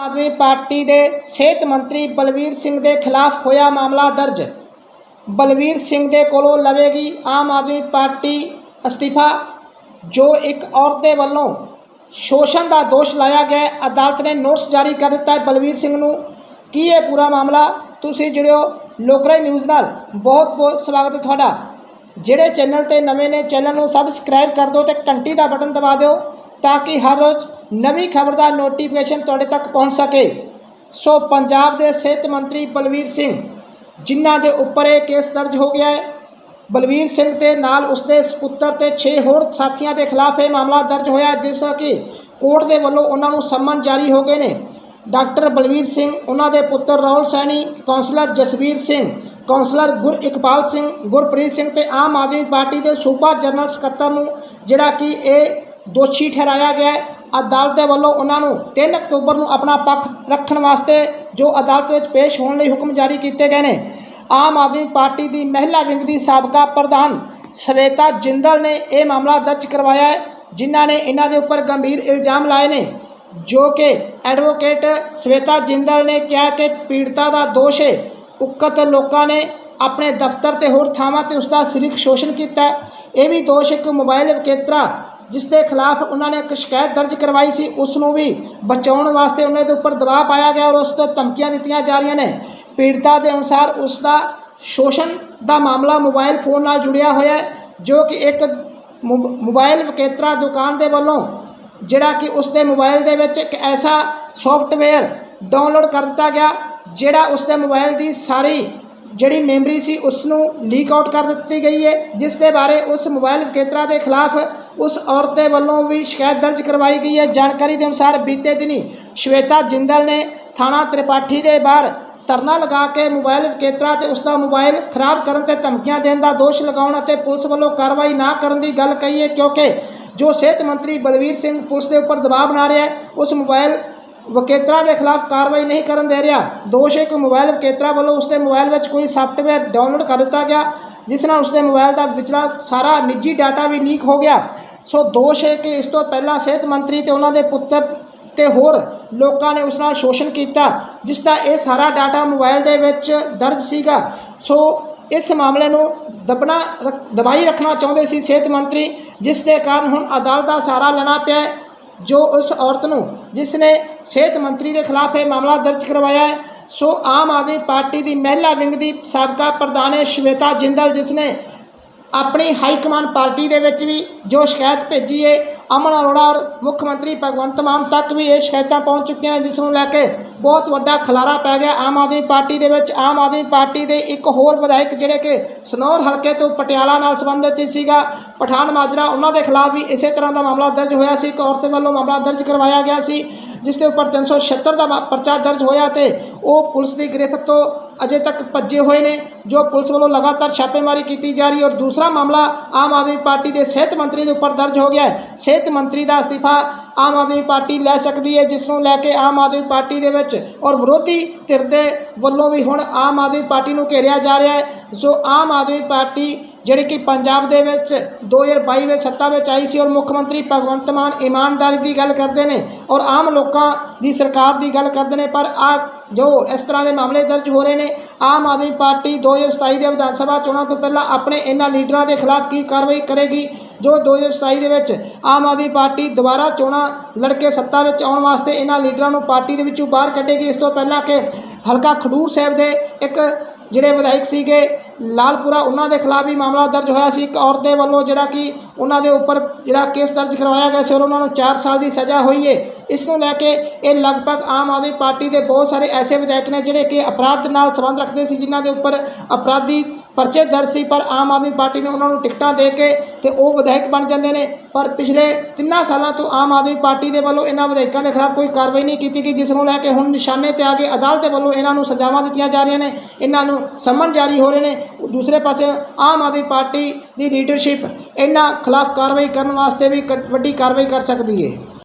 ਆਦਮੀ party ਦੇ ਸਿਹਤ ਮੰਤਰੀ ਬਲਵੀਰ ਸਿੰਘ ਦੇ ਖਿਲਾਫ ਹੋਇਆ ਮਾਮਲਾ ਦਰਜ। ਬਲਵੀਰ ਸਿੰਘ ਦੇ ਕੋਲੋਂ ਲਵੇਗੀ ਆਮ ਆਦਮੀ ਪਾਰਟੀ ਅਸਤੀਫਾ, ਜੋ ਇੱਕ ਔਰਤ ਦੇ ਵੱਲੋਂ ਸ਼ੋਸ਼ਣ ਦਾ ਦੋਸ਼ ਲਾਇਆ ਗਿਆ। ਅਦਾਲਤ ਨੇ ਨੋਟਿਸ ਜਾਰੀ ਕਰ ਦਿੱਤਾ ਹੈ ਬਲਵੀਰ ਸਿੰਘ ਨੂੰ। ਕੀ ਇਹ ਪੂਰਾ ਮਾਮਲਾ? ਤੁਸੀਂ ਜੁੜਿਓ ਲੋਕਰਾਈ ਨਿਊਜ਼ ਨਾਲ। ਬਹੁਤ ਬਹੁਤ ਸਵਾਗਤ ਹੈ ਤੁਹਾਡਾ। ਜਿਹੜੇ ਚੈਨਲ ਤੇ ਨਵੇਂ ਨੇ, ਚੈਨਲ ਨੂੰ ਸਬਸਕ੍ਰਾਈਬ ਕਰ ਦਿਓ ਤੇ ਘੰਟੀ ਦਾ ਬਟਨ ਦਬਾ ਦਿਓ, ਤਾਂ ਕਿ ਹਰ ਰੋਜ਼ ਨਵੀਂ ਖਬਰ ਦਾ ਨੋਟੀਫਿਕੇਸ਼ਨ ਤੁਹਾਡੇ ਤੱਕ ਪਹੁੰਚ ਸਕੇ। ਸੋ ਪੰਜਾਬ ਦੇ ਸਿਹਤ ਮੰਤਰੀ ਬਲਵੀਰ ਸਿੰਘ, ਜਿਨ੍ਹਾਂ ਦੇ ਉੱਪਰ ਇਹ ਕੇਸ ਦਰਜ ਹੋ ਗਿਆ ਹੈ, ਬਲਵੀਰ ਸਿੰਘ ਦੇ ਨਾਲ ਉਸਦੇ ਸੁਪੁੱਤਰ ਤੇ 6 ਹੋਰ ਸਾਥੀਆਂ ਦੇ ਖਿਲਾਫ ਇਹ ਮਾਮਲਾ ਦਰਜ ਹੋਇਆ ਜਿਸ ਕਿ ਕੋਰਟ ਦੇ ਵੱਲੋਂ ਉਹਨਾਂ ਨੂੰ ਸੰਮਨ ਜਾਰੀ ਹੋ ਗਏ ਨੇ। ਡਾਕਟਰ ਬਲਵੀਰ ਸਿੰਘ, ਉਹਨਾਂ ਦੇ ਪੁੱਤਰ ਰਾਹੁਲ ਸੈਣੀ ਕਾਉਂਸਲਰ ਜਸਵੀਰ ਸਿੰਘ ਕਾਉਂਸਲਰ ਗੁਰ ਇਕਬਾਲ ਸਿੰਘ, ਗੁਰਪ੍ਰੀਤ ਸਿੰਘ ਤੇ ਆਮ ਆਦਮੀ ਪਾਰਟੀ ਦੇ ਸੂਬਾ ਜਨਰਲ ਸਕੱਤਰ ਨੂੰ, ਜਿਹੜਾ ਕਿ ਇਹ ਦੋਸ਼ੀ ਠਹਿਰਾਇਆ ਗਿਆ ਅਦਾਲਤ ਦੇ ਵੱਲੋਂ ਉਹਨਾਂ ਨੂੰ 3 ਅਕਤੂਬਰ ਨੂੰ ਆਪਣਾ ਪੱਖ ਰੱਖਣ ਵਾਸਤੇ ਜੋ ਅਦਾਲਤ ਵਿੱਚ ਪੇਸ਼ ਹੋਣ ਲਈ ਹੁਕਮ ਜਾਰੀ ਕੀਤੇ ਗਏ ਨੇ। ਆਮ ਆਦਮੀ ਪਾਰਟੀ ਦੀ ਮਹਿਲਾ ਵਿੰਗ ਦੀ ਸਾਬਕਾ ਪ੍ਰਧਾਨ ਸਵੇਤਾ ਜਿੰਦਲ ਨੇ ਇਹ ਮਾਮਲਾ ਦਰਜ ਕਰਵਾਇਆ ਹੈ, ਜਿਨ੍ਹਾਂ ਨੇ ਇਹਨਾਂ ਦੇ ਉੱਪਰ ਗੰਭੀਰ ਇਲਜ਼ਾਮ ਲਾਏ ਨੇ, ਜੋ ਕਿ ਐਡਵੋਕੇਟ ਸਵੇਤਾ ਜਿੰਦਲ ਨੇ ਕਿਹਾ ਕਿ ਪੀੜਤਾ ਦਾ ਦੋਸ਼ ਹੈ। ਉਕਤ ਲੋਕਾਂ ਨੇ ਆਪਣੇ ਦਫ਼ਤਰ ਤੇ ਹੋਰ ਥਾਵਾਂ ਤੇ ਉਸ ਦਾ ਸਰੀਰਕ ਸ਼ੋਸ਼ਣ ਕੀਤਾ। ਇਹ ਵੀ ਦੋਸ਼ ਇੱਕ ਮੋਬਾਈਲ ਵਿਕਰੇਤਾ ਜਿਸ ਦੇ ਖਿਲਾਫ ਉਹਨਾਂ ਨੇ ਇੱਕ ਸ਼ਿਕਾਇਤ ਦਰਜ ਕਰਵਾਈ ਸੀ ਉਸ ਨੂੰ ਵੀ ਬਚਾਉਣ ਵਾਸਤੇ ਉਹਨਾਂ ਦੇ ਉੱਪਰ ਦਬਾਅ ਪਾਇਆ ਗਿਆ ਔਰ ਉਸ ਤੋਂ ਧਮਕੀਆਂ ਦਿੱਤੀਆਂ ਜਾ ਰਹੀਆਂ ਨੇ। ਪੀੜਤਾ ਦੇ ਅਨੁਸਾਰ ਉਸ ਦਾ ਸ਼ੋਸ਼ਣ ਦਾ ਮਾਮਲਾ ਮੋਬਾਈਲ ਫੋਨ ਨਾਲ ਜੁੜਿਆ ਹੋਇਆ ਹੈ, ਜੋ ਕਿ ਇੱਕ ਮੋਬ- ਮੋਬਾਈਲ ਵਿਕਰੇਤਾ ਦੁਕਾਨ ਦੇ ਵੱਲੋਂ, ਜਿਹੜਾ ਕਿ ਉਸ ਦੇ ਮੋਬਾਈਲ ਦੇ ਵਿੱਚ ਇੱਕ ਐਸਾ ਸੌਫਟਵੇਅਰ ਡਾਊਨਲੋਡ ਕਰ ਦਿੱਤਾ ਗਿਆ, ਜਿਹੜਾ ਉਸ ਦੇ ਮੋਬਾਈਲ ਦੀ ਸਾਰੀ ਜਿਹੜੀ ਮੈਮਰੀ ਸੀ ਉਸ ਨੂੰ ਲੀਕ ਆਊਟ ਕਰ ਦਿੱਤੀ ਗਈ ਹੈ, ਜਿਸ ਦੇ ਬਾਰੇ ਉਸ ਮੋਬਾਈਲ ਵਿਕਰੇਤਾ ਦੇ ਖਿਲਾਫ ਉਸ ਔਰਤ ਦੇ ਵੱਲੋਂ ਵੀ ਸ਼ਿਕਾਇਤ ਦਰਜ ਕਰਵਾਈ ਗਈ ਹੈ। ਜਾਣਕਾਰੀ ਦੇ ਅਨੁਸਾਰ ਬੀਤੇ ਦਿਨੀ ਸ਼ਵੇਤਾ ਜਿੰਦਲ ਨੇ ਥਾਣਾ ਤ੍ਰਿਪਾਠੀ ਦੇ ਬਾਹਰ ਧਰਨਾ ਲਗਾ ਕੇ ਮੋਬਾਈਲ ਵਿਕਰੇਤਾ ਤੇ ਉਸ ਦਾ ਮੋਬਾਈਲ ਖਰਾਬ ਕਰਨ ਤੇ ਧਮਕੀਆਂ ਦੇਣ ਦਾ ਦੋਸ਼ ਲਗਾਉਣ ਅਤੇ ਪੁਲਿਸ ਵੱਲੋਂ ਕਾਰਵਾਈ ਨਾ ਕਰਨ ਦੀ ਗੱਲ ਕਹੀ ਹੈ, ਕਿਉਂਕਿ ਜੋ ਸਿਹਤ ਮੰਤਰੀ ਬਲਵੀਰ ਸਿੰਘ ਪੁਲਿਸ ਦੇ ਉੱਪਰ ਦਬਾਅ ਬਣਾ ਰਿਹਾ ਹੈ, ਉਸ ਮੋਬਾਈਲ ਵਿਕਰੇਤਾ ਦੇ ਖਿਲਾਫ ਕਾਰਵਾਈ ਨਹੀਂ ਕਰਨ ਦੇ ਰਿਹਾ। ਦੋਸ਼ ਹੈ ਕਿ ਮੋਬਾਈਲ ਵਿਕਰੇਤਾ ਵੱਲੋਂ ਉਸਦੇ ਮੋਬਾਈਲ ਵਿੱਚ ਕੋਈ ਸੌਫਟਵੇਅਰ ਡਾਊਨਲੋਡ ਕਰ ਦਿੱਤਾ ਗਿਆ, ਜਿਸ ਨਾਲ ਉਸਦੇ ਮੋਬਾਈਲ ਦਾ ਵਿਚਲਾ ਸਾਰਾ ਨਿੱਜੀ ਡਾਟਾ ਵੀ ਲੀਕ ਹੋ ਗਿਆ। ਸੋ ਦੋਸ਼ ਹੈ ਕਿ ਇਸ ਤੋਂ ਪਹਿਲਾਂ ਸਿਹਤ ਮੰਤਰੀ ਤੇ ਉਹਨਾਂ ਦੇ ਪੁੱਤਰ ਤੇ ਹੋਰ ਲੋਕਾਂ ਨੇ ਉਸ ਨਾਲ ਸ਼ੋਸ਼ਣ ਕੀਤਾ, ਜਿਸ ਦਾ ਇਹ ਸਾਰਾ ਡਾਟਾ ਮੋਬਾਈਲ ਦੇ ਵਿੱਚ ਦਰਜ ਸੀਗਾ। ਸੋ ਇਸ ਮਾਮਲੇ ਨੂੰ ਦਬਣਾ ਰੱਖ- ਦਬਾਈ ਰੱਖਣਾ ਚਾਹੁੰਦੇ ਸੀ ਸਿਹਤ ਮੰਤਰੀ, ਜਿਸ ਦੇ ਕਾਰਨ ਹੁਣ ਅਦਾਲਤ ਦਾ ਸਹਾਰਾ ਲੈਣਾ ਪਿਆ ਜੋ ਉਸ ਔਰਤ ਨੂੰ ਜਿਸ ਨੇ ਸਿਹਤ ਮੰਤਰੀ ਦੇ ਖਿਲਾਫ ਇਹ ਮਾਮਲਾ ਦਰਜ ਕਰਵਾਇਆ ਹੈ, ਸੋ ਆਮ ਆਦਮੀ ਪਾਰਟੀ ਦੀ ਮਹਿਲਾ ਵਿੰਗ ਦੀ ਸਾਬਕਾ ਪ੍ਰਧਾਨ ਹੈ ਸ਼ਵੇਤਾ ਜਿੰਦਲ ਜਿਸ ਨੇ ਆਪਣੀ ਹਾਈ ਕਮਾਂਡ ਪਾਰਟੀ ਦੇ ਵਿੱਚ ਵੀ ਜੋ ਸ਼ਿਕਾਇਤ ਭੇਜੀ ਹੈ ਅਮਨ ਅਰੋੜਾ ਔਰ ਮੁੱਖ ਮੰਤਰੀ ਭਗਵੰਤ ਮਾਨ ਤੱਕ ਵੀ ਇਹ ਸ਼ਿਕਾਇਤਾਂ ਪਹੁੰਚ ਚੁੱਕੀਆਂ ਨੇ, ਜਿਸ ਨੂੰ ਲੈ ਕੇ ਬਹੁਤ ਵੱਡਾ ਖਲਾਰਾ ਪੈ ਗਿਆ ਆਮ ਆਦਮੀ ਪਾਰਟੀ ਦੇ ਵਿੱਚ। ਆਮ ਆਦਮੀ ਪਾਰਟੀ ਦੇ ਇੱਕ ਹੋਰ ਵਿਧਾਇਕ ਜਿਹੜੇ ਕਿ ਸਨੌਰ ਹਲਕੇ ਤੋਂ ਪਟਿਆਲਾ ਨਾਲ ਸੰਬੰਧਿਤ ਸੀਗਾ, ਪਠਾਨ ਮਾਜਰਾ, ਉਹਨਾਂ ਦੇ ਖਿਲਾਫ ਵੀ ਇਸੇ ਤਰ੍ਹਾਂ ਦਾ ਮਾਮਲਾ ਦਰਜ ਹੋਇਆ ਸੀ। ਇੱਕ ਔਰਤ ਵੱਲੋਂ ਮਾਮਲਾ ਦਰਜ ਕਰਵਾਇਆ ਗਿਆ ਸੀ, ਜਿਸ ਦੇ ਉੱਪਰ 376 ਦਾ ਮਾ- ਪਰਚਾ ਦਰਜ ਹੋਇਆ ਤੇ ਉਹ ਪੁਲਿਸ ਦੀ ਗ੍ਰਿਫਤ ਤੋਂ ਅਜੇ ਤੱਕ ਭੱਜੇ ਹੋਏ ਨੇ, ਜੋ ਪੁਲਿਸ ਵੱਲੋਂ ਲਗਾਤਾਰ ਛਾਪੇਮਾਰੀ ਕੀਤੀ ਜਾ ਰਹੀ ਹੈ ਔਰ ਦੂਸਰਾ ਮਾਮਲਾ ਆਮ ਆਦਮੀ ਪਾਰਟੀ ਦੇ ਸਿਹਤ ਮੰਤਰੀ ਦੇ ਉੱਪਰ ਦਰਜ ਹੋ ਗਿਆ ਹੈ। ਸਿਹਤ ਮੰਤਰੀ ਦਾ ਅਸਤੀਫਾ ਆਮ ਆਦਮੀ ਪਾਰਟੀ ਲੈ ਸਕਦੀ ਹੈ, ਜਿਸ ਨੂੰ ਲੈ ਕੇ ਆਮ ਆਦਮੀ ਪਾਰਟੀ ਦੇ ਵਿੱਚ ਔਰ ਵਿਰੋਧੀ ਧਿਰ ਦੇ ਵੱਲੋਂ ਵੀ ਹੁਣ ਆਮ ਆਦਮੀ ਪਾਰਟੀ ਨੂੰ ਘੇਰਿਆ ਜਾ ਰਿਹਾ ਹੈ। ਸੋ ਆਮ ਆਦਮੀ ਪਾਰਟੀ ਜਿਹੜੀ ਕਿ ਪੰਜਾਬ ਦੇ ਵਿੱਚ 2022 ਵਿੱਚ ਸੱਤਾ ਵਿੱਚ ਆਈ ਸੀ ਔਰ ਮੁੱਖ ਮੰਤਰੀ ਭਗਵੰਤ ਮਾਨ ਇਮਾਨਦਾਰੀ ਦੀ ਗੱਲ ਕਰਦੇ ਨੇ ਔਰ ਆਮ ਲੋਕਾਂ ਦੀ ਸਰਕਾਰ ਦੀ ਗੱਲ ਕਰਦੇ ਨੇ, ਪਰ ਆ ਜੋ ਇਸ ਤਰ੍ਹਾਂ ਦੇ ਮਾਮਲੇ ਦਰਜ ਹੋ ਰਹੇ ਨੇ, ਆਮ ਆਦਮੀ ਪਾਰਟੀ 2027 ਦੇ ਵਿਧਾਨ ਸਭਾ ਚੋਣਾਂ ਤੋਂ ਪਹਿਲਾਂ ਆਪਣੇ ਇਹਨਾਂ ਲੀਡਰਾਂ ਦੇ ਖਿਲਾਫ ਕੀ ਕਾਰਵਾਈ ਕਰੇਗੀ, ਜੋ 2027 ਦੇ ਵਿੱਚ ਆਮ ਆਦਮੀ ਪਾਰਟੀ ਦੁਬਾਰਾ ਚੋਣਾਂ ਲੜ ਕੇ ਸੱਤਾ ਵਿੱਚ ਆਉਣ ਵਾਸਤੇ ਇਹਨਾਂ ਲੀਡਰਾਂ ਨੂੰ ਪਾਰਟੀ ਦੇ ਵਿੱਚੋਂ ਬਾਹਰ ਕੱਢੇਗੀ। ਇਸ ਤੋਂ ਪਹਿਲਾਂ ਕਿ ਹਲਕਾ ਖਡੂਰ ਸਾਹਿਬ ਦੇ ਇੱਕ ਜਿਹੜੇ ਵਿਧਾਇਕ ਸੀਗੇ ਲਾਲਪੁਰਾ, ਉਹਨਾਂ ਦੇ ਖਿਲਾਫ ਵੀ ਮਾਮਲਾ ਦਰਜ ਹੋਇਆ ਸੀ। ਇੱਕ ਔਰਤ ਦੇ ਵੱਲੋਂ ਜਿਹੜਾ ਕਿ ਉਹਨਾਂ ਦੇ ਉੱਪਰ ਜਿਹੜਾ ਕੇਸ ਦਰਜ ਕਰਵਾਇਆ ਗਿਆ ਸੀ ਔਰ ਉਹਨਾਂ ਨੂੰ 4 ਸਾਲ ਦੀ ਸਜ਼ਾ ਹੋਈ ਹੈ। ਇਸ ਨੂੰ ਲੈ ਕੇ ਇਹ ਲਗਭਗ ਆਮ ਆਦਮੀ ਪਾਰਟੀ ਦੇ ਬਹੁਤ ਸਾਰੇ ਐਸੇ ਵਿਧਾਇਕ ਨੇ ਜਿਹੜੇ ਕਿ ਅਪਰਾਧ ਨਾਲ ਸੰਬੰਧ ਰੱਖਦੇ ਸੀ, ਜਿਨ੍ਹਾਂ ਦੇ ਉੱਪਰ ਅਪਰਾਧੀ ਪਰਚੇ ਦਰਜ ਸੀ, ਪਰ ਆਮ ਆਦਮੀ ਪਾਰਟੀ ਨੇ ਉਹਨਾਂ ਨੂੰ ਟਿਕਟਾਂ ਦੇ ਕੇ ਤੇ ਉਹ ਵਿਧਾਇਕ ਬਣ ਜਾਂਦੇ ਨੇ। ਪਰ ਪਿਛਲੇ ਤਿੰਨਾਂ ਸਾਲਾਂ ਤੋਂ ਆਮ ਆਦਮੀ ਪਾਰਟੀ ਦੇ ਵੱਲੋਂ ਇਹਨਾਂ ਵਿਧਾਇਕਾਂ ਦੇ ਖਿਲਾਫ ਕੋਈ ਕਾਰਵਾਈ ਨਹੀਂ ਕੀਤੀ ਗਈ, ਜਿਸ ਨੂੰ ਲੈ ਕੇ ਹੁਣ ਨਿਸ਼ਾਨੇ ਤੇ ਆ ਕੇ ਅਦਾਲਤ ਦੇ ਵੱਲੋਂ ਇਹਨਾਂ ਨੂੰ ਸਜ਼ਾਵਾਂ ਦਿੱਤੀਆਂ ਜਾ ਰਹੀਆਂ ਨੇ, ਇਹਨਾਂ ਨੂੰ ਸਮਨ ਜਾਰੀ ਹੋ ਰਹੇ ਨੇ। ਦੂਸਰੇ ਪਾਸੇ ਆਮ ਆਦਮੀ ਪਾਰਟੀ ਦੀ ਲੀਡਰਸ਼ਿਪ ਇਹਨਾਂ ਖਿਲਾਫ ਕਾਰਵਾਈ ਕਰਨ ਵਾਸਤੇ ਵੀ ਕ- ਵੱਡੀ ਕਾਰਵਾਈ ਕਰ ਸਕਦੀ ਹੈ